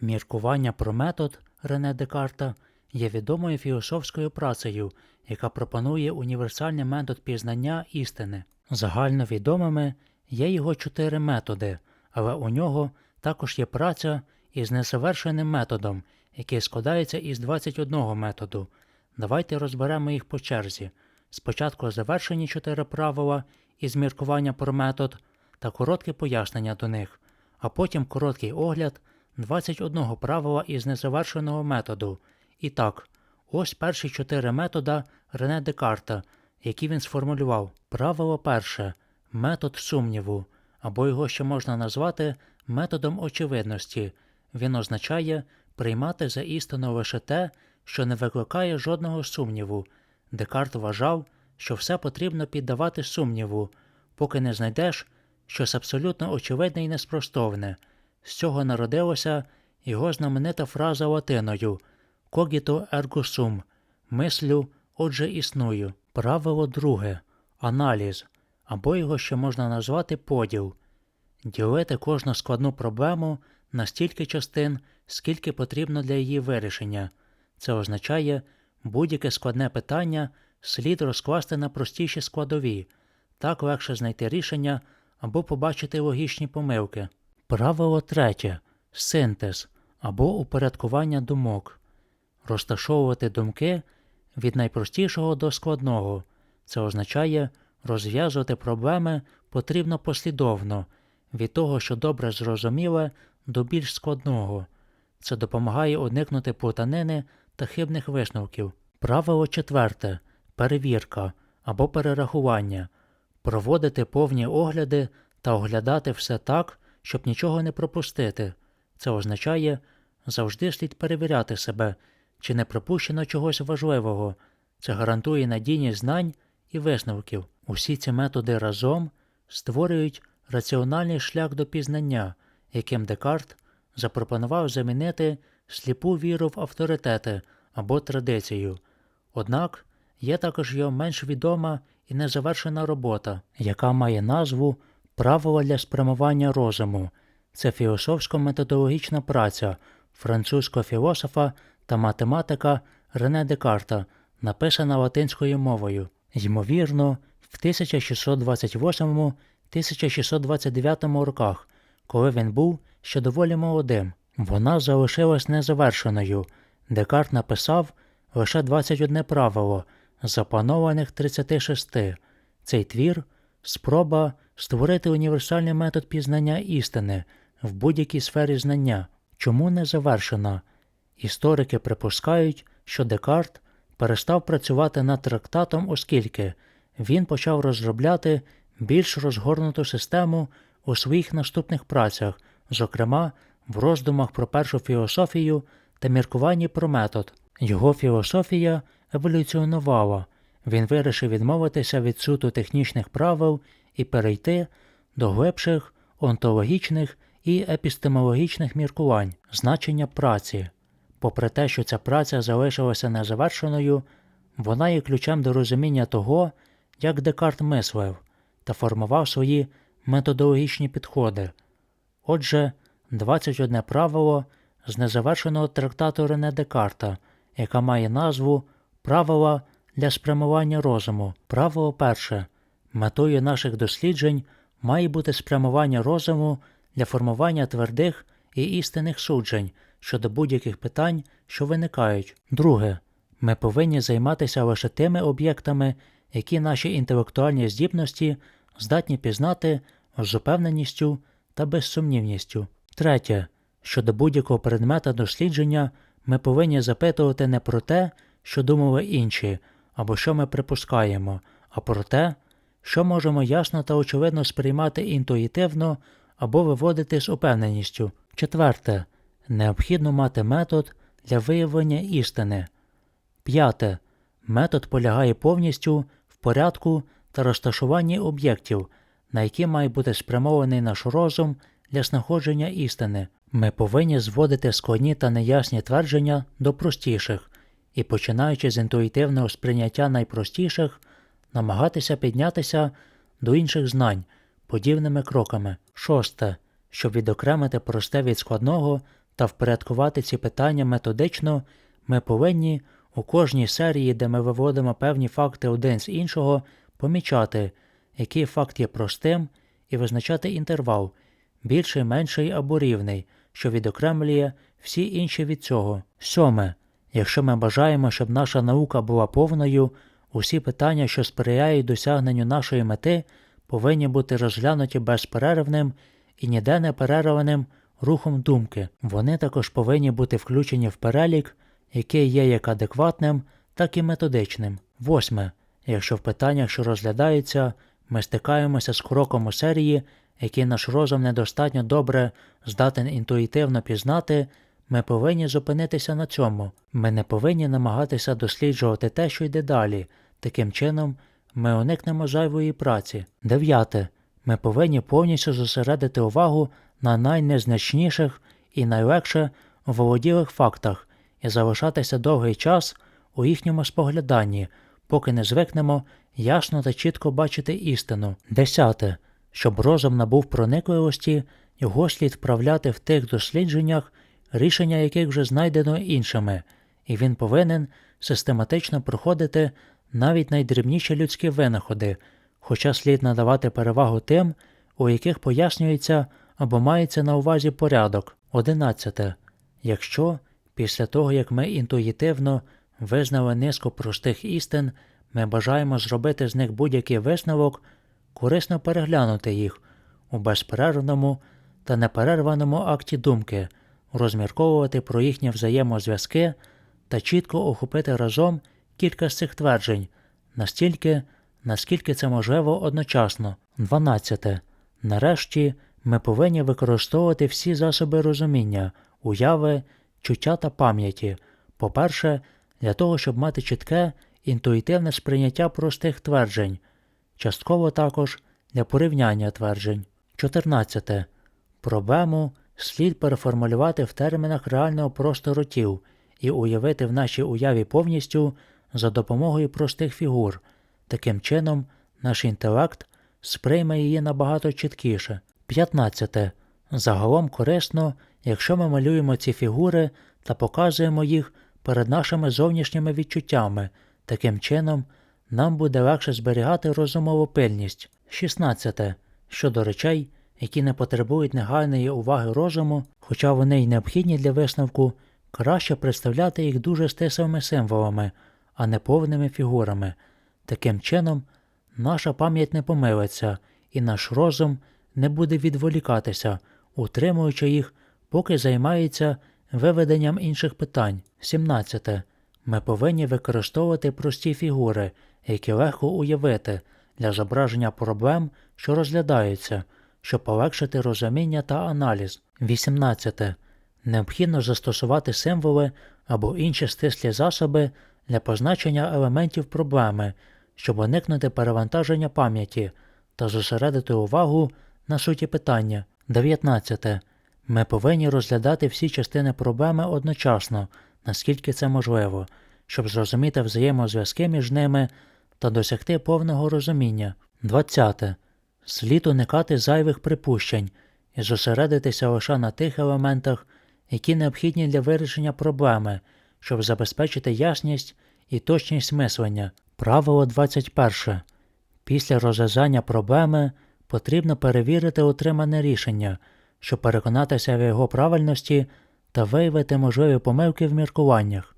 Міркування про метод Рене Декарта є відомою філософською працею, яка пропонує універсальний метод пізнання істини. Загально відомими є його чотири методи, але у нього також є праця із незавершеним методом, який складається із 21 методу. Давайте розберемо їх по черзі. Спочатку завершені чотири правила із міркування про метод та коротке пояснення до них, а потім короткий огляд 21 правила із незавершеного методу. І так, ось перші чотири метода Рене Декарта, які він сформулював. Правило перше метод сумніву, або його ще можна назвати методом очевидності. Він означає приймати за істину лише те, що не викликає жодного сумніву. Декарт вважав, що все потрібно піддавати сумніву, поки не знайдеш щось абсолютно очевидне і неспростовне. З цього народилася його знаменита фраза латиною «Cogito ergo sum» – «мислю, отже існую». Правило друге – аналіз, або його ще можна назвати поділ. Ділити кожну складну проблему на стільки частин, скільки потрібно для її вирішення. Це означає, будь-яке складне питання слід розкласти на простіші складові, так легше знайти рішення або побачити логічні помилки. Правило третє синтез або упорядкування думок. Розташовувати думки від найпростішого до складного. Це означає розв'язувати проблеми потрібно послідовно, від того, що добре зрозуміле, до більш складного. Це допомагає уникнути плутанини та хибних висновків. Правило четверте перевірка або перерахування. Проводити повні огляди та оглядати все так, щоб нічого не пропустити. Це означає завжди слід перевіряти себе, чи не пропущено чогось важливого. Це гарантує надійність знань і висновків. Усі ці методи разом створюють раціональний шлях до пізнання, яким Декарт запропонував замінити сліпу віру в авторитети або традицію. Однак є також його менш відома і незавершена робота, яка має назву Правила для спрямування розуму. Це філософсько-методологічна праця французького філософа та математика Рене Декарта, написана латинською мовою. Ймовірно, в 1628-1629 роках, коли він був ще доволі молодим, вона залишилась незавершеною. Декарт написав лише 21 правило запланованих 36. Цей твір спроба створити універсальний метод пізнання істини в будь-якій сфері знання. Чому не завершена? Історики припускають, що Декарт перестав працювати над трактатом, оскільки він почав розробляти більш розгорнуту систему у своїх наступних працях, зокрема в роздумах про першу філософію та міркуванні про метод. Його філософія еволюціонувала, він вирішив відмовитися від суто технічних правил і перейти до глибших онтологічних і епістемологічних міркувань, значення праці. Попри те, що ця праця залишилася незавершеною, вона є ключем до розуміння того, як Декарт мислив та формував свої методологічні підходи. Отже, 21 правило з незавершеного трактату Рене Декарта, яка має назву Правила для спрямування розуму. Правило перше. Метою наших досліджень має бути спрямування розуму для формування твердих і істинних суджень щодо будь-яких питань, що виникають. Друге. Ми повинні займатися лише тими об'єктами, які наші інтелектуальні здібності здатні пізнати з упевненістю та безсумнівністю. Третє. Щодо будь-якого предмета дослідження ми повинні запитувати не про те, що думали інші, або що ми припускаємо, а про те, що можемо ясно та очевидно сприймати інтуїтивно або виводити з упевненістю. Четверте. Необхідно мати метод для виявлення істини. П'яте. Метод полягає повністю в порядку та розташуванні об'єктів, на які має бути спрямований наш розум для знаходження істини. Ми повинні зводити складні та неясні твердження до простіших і, починаючи з інтуїтивного сприйняття найпростіших, намагатися піднятися до інших знань подібними кроками. Шосте. Щоб відокремити просте від складного, та впорядкувати ці питання методично, ми повинні у кожній серії, де ми виводимо певні факти один з іншого, помічати, який факт є простим, і визначати інтервал більший, менший або рівний, що відокремлює всі інші від цього. Сьоме. Якщо ми бажаємо, щоб наша наука була повною, усі питання, що сприяють досягненню нашої мети, повинні бути розглянуті безперервним і ніде не перерваним рухом думки. Вони також повинні бути включені в перелік, який є як адекватним, так і методичним. Восьме. Якщо в питаннях, що розглядаються, ми стикаємося з кроком у серії, який наш розум недостатньо добре здатен інтуїтивно пізнати, ми повинні зупинитися на цьому. Ми не повинні намагатися досліджувати те, що йде далі. Таким чином, ми уникнемо зайвої праці. Дев'яте. Ми повинні повністю зосередити увагу на найнезначніших і найлегше володілих фактах і залишатися довгий час у їхньому спогляданні, поки не звикнемо ясно та чітко бачити істину. Десяте. Щоб розум набув проникливості, його слід вправляти в тих дослідженнях, рішення яких вже знайдено іншими, і він повинен систематично проходити навіть найдрібніші людські винаходи, хоча слід надавати перевагу тим, у яких пояснюється або мається на увазі порядок. 11. Якщо після того, як ми інтуїтивно визнали низку простих істин, ми бажаємо зробити з них будь-який висновок, корисно переглянути їх у безперервному та неперерваному акті думки, розмірковувати про їхні взаємозв'язки та чітко охопити разом кілька з цих тверджень, настільки, наскільки це можливо одночасно. 12. Нарешті ми повинні використовувати всі засоби розуміння, уяви, чуття та пам'яті. По-перше, для того, щоб мати чітке, інтуїтивне сприйняття простих тверджень, частково також для порівняння тверджень. 14. Проблему слід переформулювати в термінах реального простору тіл і уявити в нашій уяві повністю за допомогою простих фігур. Таким чином, наш інтелект сприйме її набагато чіткіше. 15. Загалом корисно, якщо ми малюємо ці фігури та показуємо їх перед нашими зовнішніми відчуттями. Таким чином, нам буде легше зберігати розумову пильність. 16. Щодо речей, які не потребують негайної уваги розуму, хоча вони й необхідні для висновку, краще представляти їх дуже стислими символами, а не повними фігурами. Таким чином, наша пам'ять не помилиться, і наш розум не буде відволікатися, утримуючи їх, поки займається виведенням інших питань. 17. Ми повинні використовувати прості фігури, які легко уявити для зображення проблем, що розглядаються, щоб полегшити розуміння та аналіз. 18. Необхідно застосувати символи або інші стислі засоби для позначення елементів проблеми, щоб уникнути перевантаження пам'яті та зосередити увагу на суті питання. 19. Ми повинні розглядати всі частини проблеми одночасно, наскільки це можливо, щоб зрозуміти взаємозв'язки між ними та досягти повного розуміння. 20. Слід уникати зайвих припущень і зосередитися лише на тих елементах, які необхідні для вирішення проблеми, щоб забезпечити ясність і точність мислення. Правило 21. Після розв'язання проблеми потрібно перевірити отримане рішення, щоб переконатися в його правильності та виявити можливі помилки в міркуваннях.